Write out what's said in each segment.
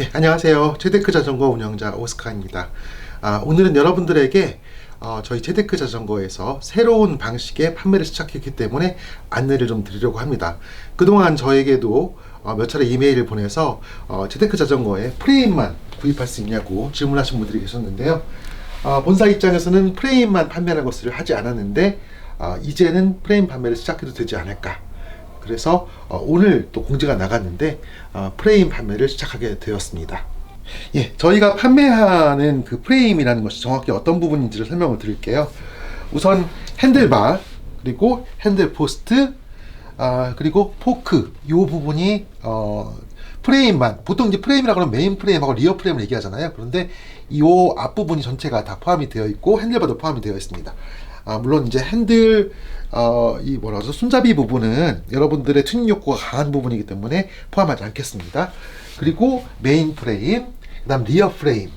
예, 안녕하세요. 제데크 자전거 운영자 오스카입니다. 아, 오늘은 여러분들에게 어, 저희 제데크 자전거에서 새로운 방식의 판매를 시작했기 때문에 안내를 좀 드리려고 합니다. 그동안 저에게도 어, 몇 차례 이메일을 보내서 어, 제데크 자전거에 프레임만 구입할 수 있냐고 질문하신 분들이 계셨는데요. 어, 본사 입장에서는 프레임만 판매하는 것을 하지 않았는데 어, 이제는 프레임 판매를 시작해도 되지 않을까 그래서 어, 오늘 또 공지가 나갔는데 어, 프레임 판매를 시작하게 되었습니다. 예, 저희가 판매하는 그 프레임이라는 것이 정확히 어떤 부분인지를 설명을 드릴게요. 우선 핸들바 그리고 핸들 포스트 아, 그리고 포크 이 부분이 어, 프레임만 보통 이제 프레임이라고 하면 메인 프레임하고 리어 프레임을 얘기하잖아요. 그런데 이 앞부분이 전체가 다 포함이 되어 있고 핸들바도 포함이 되어 있습니다. 아, 물론 이제 핸들 어, 이 뭐라 그러죠 손잡이 부분은 여러분들의 튜닝 욕구가 강한 부분이기 때문에 포함하지 않겠습니다. 그리고 메인 프레임, 그 다음 리어 프레임,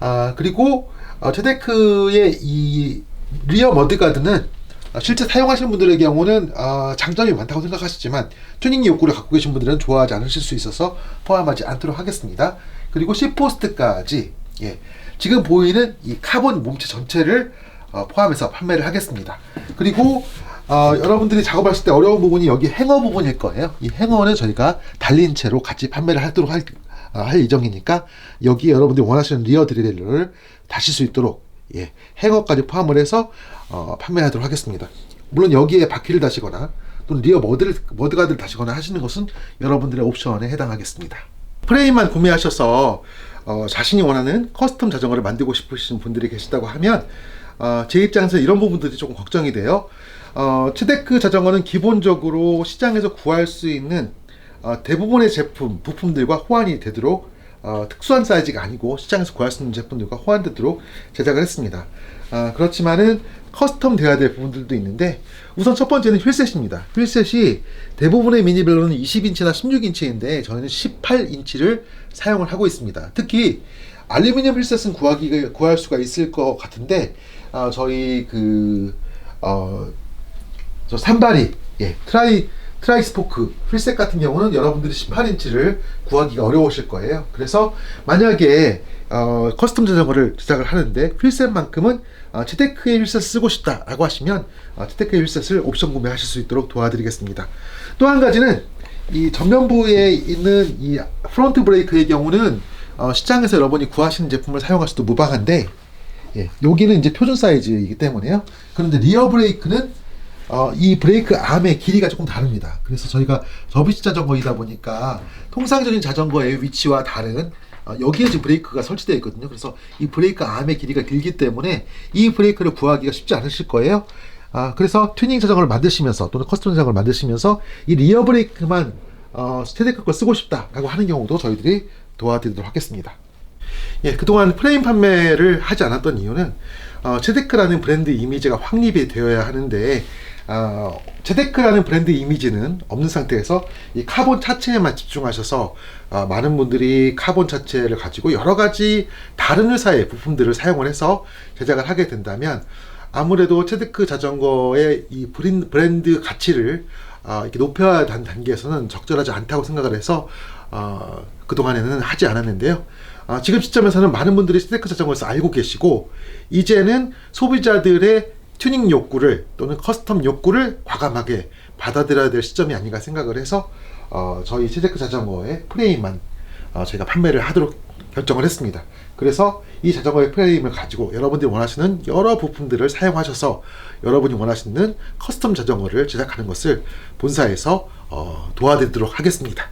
아 그리고 어, 테데크의 이 리어 머드가드는 어, 실제 사용하시는 분들의 경우는 어, 장점이 많다고 생각하시지만 튜닝 욕구를 갖고 계신 분들은 좋아하지 않으실 수 있어서 포함하지 않도록 하겠습니다. 그리고 C포스트까지 예, 지금 보이는 이 카본 몸체 전체를 어, 포함해서 판매를 하겠습니다. 그리고 어, 여러분들이 작업하실 때 어려운 부분이 여기 행어 부분일 거예요. 이 행어는 저희가 달린 채로 같이 판매를 하도록 할, 어, 할 예정이니까 여기 여러분들이 원하시는 리어 드릴을 다실 수 있도록 예, 행어까지 포함을 해서 어, 판매하도록 하겠습니다. 물론 여기에 바퀴를 다시거나 또는 리어 머드를, 머드가드를 다시거나 하시는 것은 여러분들의 옵션에 해당하겠습니다. 프레임만 구매하셔서 어, 자신이 원하는 커스텀 자전거를 만들고 싶으신 분들이 계시다고 하면 어, 제 입장에서 이런 부분들이 조금 걱정이 돼요. 어, 치데크 자전거는 기본적으로 시장에서 구할 수 있는 어, 대부분의 제품, 부품들과 호환이 되도록 어, 특수한 사이즈가 아니고 시장에서 구할 수 있는 제품들과 호환되도록 제작을 했습니다. 어, 그렇지만은 커스텀 되어야 될 부분들도 있는데 우선 첫 번째는 휠셋입니다. 휠셋이 대부분의 미니벨로는 20인치나 16인치인데 저희는 18인치를 사용을 하고 있습니다. 특히 알루미늄 휠셋은 구하기 구할 수가 있을 것 같은데 어, 저희 그 어, 저 산발이 예 트라이 트라이 스포크 휠셋 같은 경우는 여러분들이 18인치를 구하기가 어려우실 거예요. 그래서 만약에 어, 커스텀 자전거를 제작을 하는데 휠셋만큼은 어, 치테크의 휠셋 쓰고 싶다라고 하시면 어, 치테크의 휠셋을 옵션 구매하실 수 있도록 도와드리겠습니다. 또 한 가지는 이 전면부에 있는 이 프론트 브레이크의 경우는 어, 시장에서 여러분이 구하시는 제품을 사용하셔도 무방한데 예, 여기는 이제 표준 사이즈이기 때문에요. 그런데 리어 브레이크는 어, 이 브레이크 암의 길이가 조금 다릅니다. 그래서 저희가 접이식 자전거이다 보니까 통상적인 자전거의 위치와 다른 어, 여기에 지금 브레이크가 설치되어 있거든요. 그래서 이 브레이크 암의 길이가 길기 때문에 이 브레이크를 구하기가 쉽지 않으실 거예요. 아, 그래서 튜닝 자전거를 만드시면서 또는 커스텀 자전거를 만드시면서 이 리어 브레이크만 어, 스테데크 걸 쓰고 싶다라고 하는 경우도 저희들이 도와드리도록 하겠습니다. 예, 그동안 프레임 판매를 하지 않았던 이유는 어, 체데크라는 브랜드 이미지가 확립이 되어야 하는데 어, 체데크라는 브랜드 이미지는 없는 상태에서 이 카본 차체에만 집중하셔서 어, 많은 분들이 카본 차체를 가지고 여러 가지 다른 회사의 부품들을 사용을 해서 제작을 하게 된다면 아무래도 체데크 자전거의 이 브랜드 가치를 어, 이렇게 높여야 하는 단계에서는 적절하지 않다고 생각을 해서 어, 그동안에는 하지 않았는데요. 어, 지금 시점에서는 많은 분들이 스테크 자전거에서 알고 계시고 이제는 소비자들의 튜닝 욕구를 또는 커스텀 욕구를 과감하게 받아들여야 될 시점이 아닌가 생각을 해서 어, 저희 스테크 자전거의 프레임만 어, 저희가 판매를 하도록 결정을 했습니다. 그래서 이 자전거의 프레임을 가지고 여러분들이 원하시는 여러 부품들을 사용하셔서 여러분이 원하시는 커스텀 자전거를 제작하는 것을 본사에서 어, 도와드리도록 하겠습니다.